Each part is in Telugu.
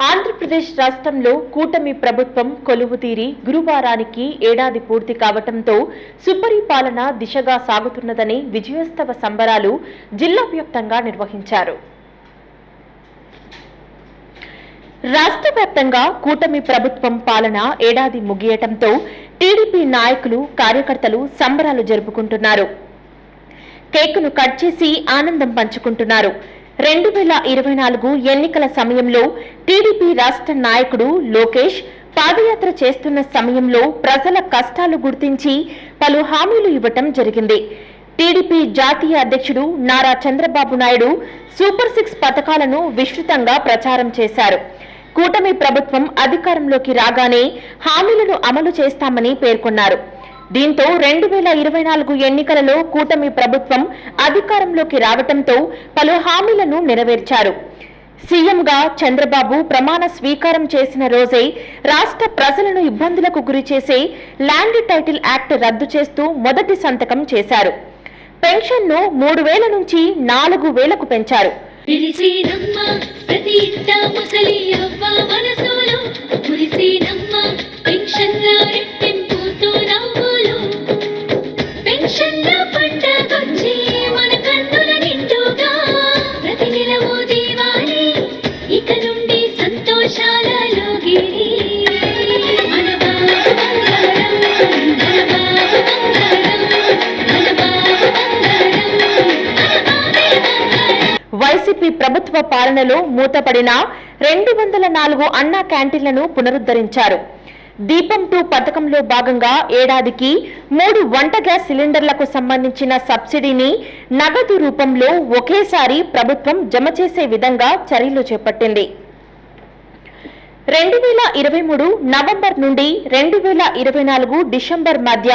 ఆంధ్రప్రదేశ్ రాష్ట్రంలో కూటమి ప్రభుత్వం కొలువు తీరి గురువారానికి ఏడాది పూర్తి కావటంతో సుపరిపాలన దిశగా సాగుతున్నదని విజయోత్సవ సంబరాలు జిల్లా వ్యాప్తంగా నిర్వహించారు. రాష్ట్ర వ్యాప్తంగా కూటమి ప్రభుత్వం పాలన ఏడాది ముగియటంతో టీడీపీ నాయకులు కార్యకర్తలు సంబరాలు జరుపుకుంటున్నారు. కేకును కట్ చేసి ఆనందం పంచుకుంటున్నారు. రెండు వేల ఇరవై నాలుగు ఎన్నికల సమయంలో టీడీపీ రాష్ట్ర నాయకుడు లోకేష్ పాదయాత్ర చేస్తున్న సమయంలో ప్రజల కష్టాలు గుర్తించి పలు హామీలు ఇవ్వటం జరిగింది. టీడీపీ జాతీయ అధ్యక్షుడు నారా చంద్రబాబు నాయుడు సూపర్ సిక్స్ పథకాలను విస్తృతంగా ప్రచారం చేశారు. కూటమి ప్రభుత్వం అధికారంలోకి రాగానే హామీలను అమలు చేస్తామని పేర్కొన్నారు. దీంతో రెండు వేల ఇరవై నాలుగు ఎన్నికలలో కూటమి ప్రభుత్వం అధికారంలోకి రావడంతో పలు హామీలను నెరవేర్చారు. సీఎంగా చంద్రబాబు ప్రమాణ స్వీకారం చేసిన రోజే రాష్ట్ర ప్రజలను ఇబ్బందులకు గురిచేసే ల్యాండ్ టైటిల్ యాక్ట్ రద్దు చేస్తూ మొదటి సంతకం చేశారు. పెన్షన్ను మూడు వేల నుంచి నాలుగు వేలకు పెంచారు. పెన్షన్ ప్రభుత్వ పాలనలో మూతపడిన రెండు వందల నాలుగు అన్నా క్యాంటీన్లను పునరుద్ధరించారు. దీపం టూ పథకంలో భాగంగా ఏడాదికి మూడు వంట గ్యాస్ సిలిండర్లకు సంబంధించిన సబ్సిడీని నగదు రూపంలో ఒకేసారి ప్రభుత్వం జమ చేసే విధంగా చర్యలు చేపట్టింది. రెండు వేల ఇరవై మూడు నవంబర్ నుండి రెండు వేల ఇరవై నాలుగు డిసెంబర్ మధ్య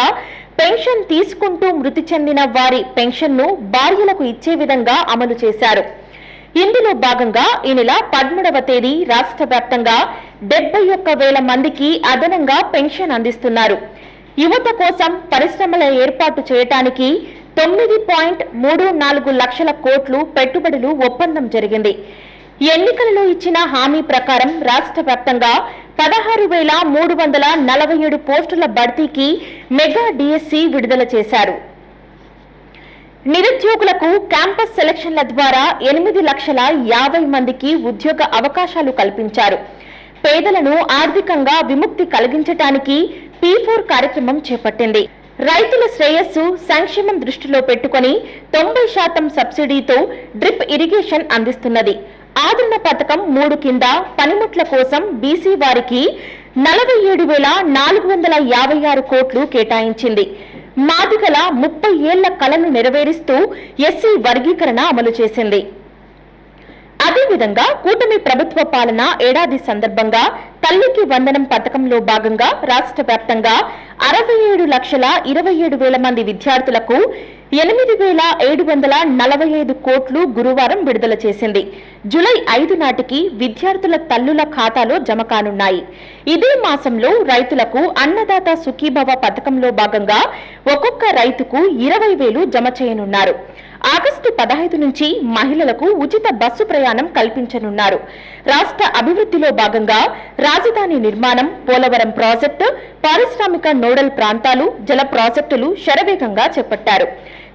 పెన్షన్ తీసుకుంటూ మృతి చెందిన వారి పెన్షన్ను భార్యలకు ఇచ్చే విధంగా అమలు చేశారు. ఇందులో భాగంగా ఈ నెల పదమూడవ తేదీ రాష్ట్ర వ్యాప్తంగా డెబ్బై ఒక్క వేల మందికి అదనంగా పెన్షన్ అందిస్తున్నారు. యువత కోసం పరిశ్రమల ఏర్పాటు చేయటానికి తొమ్మిది పాయింట్ మూడు నాలుగు లక్షల కోట్లు పెట్టుబడులు ఒప్పందం జరిగింది. ఎన్నికలలో ఇచ్చిన హామీ ప్రకారం రాష్ట్ర వ్యాప్తంగా పదహారు వేల మూడు వందల నలభై ఏడు పోస్టుల భర్తీకి మెగా డిఎస్సి విడుదల చేశారు. నిరుద్యోగులకు క్యాంపస్ సెలక్షన్ల ద్వారా ఎనిమిది లక్షల యాభై మందికి ఉద్యోగ అవకాశాలు కల్పించారు. పేదలను ఆర్థికంగా విముక్తి కలిగించటానికి పీ ఫోర్ కార్యక్రమం చేపట్టింది. రైతుల శ్రేయస్సు సంక్షేమం దృష్టిలో పెట్టుకొని తొంభై శాతం సబ్సిడీతో డ్రిప్ ఇరిగేషన్ అందిస్తున్నది. ఆదరణ పథకం మూడు కింద పనిముట్ల కోసం బీసీ వారికి నలభై ఏడు వేల నాలుగు వందల యాభై ఆరు కోట్లు కేటాయించింది. మాదిగల ముప్పై ఏళ్ళ కలను నెరవేరుస్తూ ఎస్సీ వర్గీకరణ అమలు చేసింది. అదేవిధంగా కూటమి ప్రభుత్వ పాలన ఏడాది సందర్భంగా తల్లికి వందనం పథకంలో భాగంగా రాష్ట్ర వ్యాప్తంగా అరవై ఏడు లక్షల ఇరవై ఏడు వేల మంది విద్యార్థులకు ఎనిమిది వేల ఏడు వందల నలభై ఐదు కోట్లు గురువారం విడుదల చేసింది. జులై ఐదు నాటికి విద్యార్థుల తల్లుల ఖాతాలో జమ కానున్నాయి. ఇదే మాసంలో రైతులకు అన్నదాత సుఖీభవ పథకంలో భాగంగా ఒక్కొక్క రైతుకు ఇరవై వేలు జమ చేయనున్నారు. ఆగస్టు పదహైదు నుంచి మహిళలకు ఉచిత బస్సు ప్రయాణం కల్పించనున్నారు. రాష్ట్ర అభివృద్ధిలో భాగంగా రాజధాని నిర్మాణం పోలవరం ప్రాజెక్టు పారిశ్రామిక నోడల్ ప్రాంతాలు జల ప్రాజెక్టులు శరవేగంగా చేపట్టారు.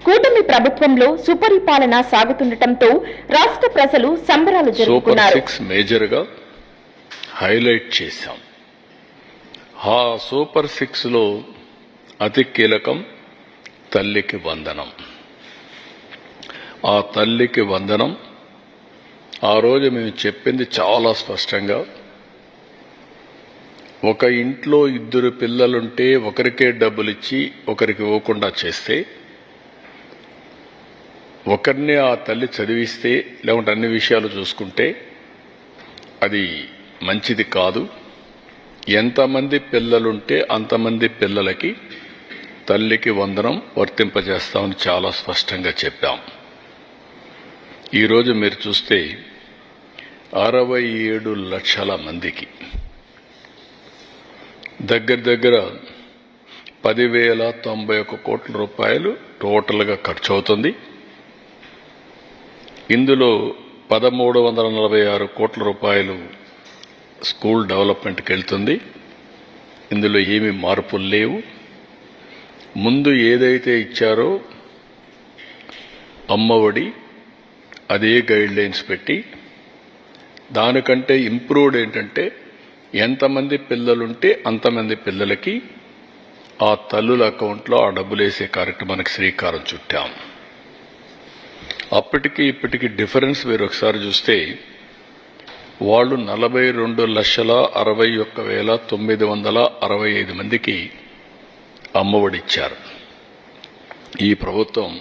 కూటమి ప్రభుత్వంలో సుపరిపాలన సాగుతుండటంతో రాష్ట్ర ప్రజలు సంబరాలు జరుపుకున్నారు. మేజర్గా హైలైట్ చేశాం. ఆ సూపర్ సిక్స్లో అతి కీలకం తల్లికి వందనం. ఆ తల్లికి వందనం. ఆ రోజు మేము చెప్పింది చాలా స్పష్టంగా. ఒక ఇంట్లో ఇద్దరు పిల్లలుంటే ఒకరికే డబ్బులు ఇచ్చి ఒకరికి ఇవ్వకుండా చేస్తే ఒకరిని ఆ తల్లి చదివిస్తే లేకుంటే అన్ని విషయాలు చూసుకుంటే అది మంచిది కాదు. ఎంతమంది పిల్లలుంటే అంతమంది పిల్లలకి తల్లికి వందనం వర్తింపజేస్తామని చాలా స్పష్టంగా చెప్పాం. ఈరోజు మీరు చూస్తే అరవై ఏడు లక్షల మందికి. దగ్గర దగ్గర పదివేల తొంభై ఒక్క కోట్ల రూపాయలు టోటల్గా ఖర్చు అవుతుంది ఇందులో పదమూడు వందల నలభై ఆరు కోట్ల రూపాయలు స్కూల్ డెవలప్మెంట్కి వెళ్తుంది. ఇందులో ఏమి మార్పులు లేవు. ముందు ఏదైతే ఇచ్చారో అమ్మఒడి అదే గైడ్ లైన్స్ పెట్టి దానికంటే ఇంప్రూవ్డ్ ఏంటంటే ఎంతమంది పిల్లలుంటే అంతమంది పిల్లలకి ఆ తల్లుల అకౌంట్లో ఆ డబ్బులు వేసే కార్యక్రమానికి శ్రీకారం చుట్టాం. అప్పటికి ఇప్పటికి డిఫరెన్స్ మీరు ఒకసారి చూస్తే వాళ్ళు నలభై రెండు లక్షల అరవై ఒక్క వేల తొమ్మిది వందల అరవై ఐదు మందికి అమ్మఒడిచ్చారు ఈ ప్రభుత్వం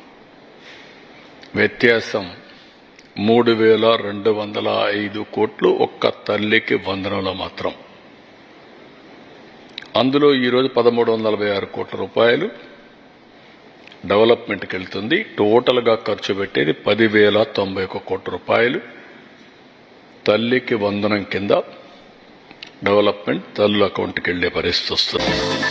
వ్యత్యాసం. మూడు వేల రెండు వందల ఐదు కోట్లు ఒక్క తల్లికి వందనంలో మాత్రం. అందులో ఈరోజు పదమూడు వందల నలభై ఆరు కోట్ల రూపాయలు డెవలప్మెంట్కి వెళ్తుంది. టోటల్గా ఖర్చు పెట్టేది పదివేల తొంభై ఒక కోట్ల రూపాయలు. తల్లికి వందనం కింద డెవలప్మెంట్ తల్లు అకౌంట్కి వెళ్ళే పరిస్థితి వస్తుంది.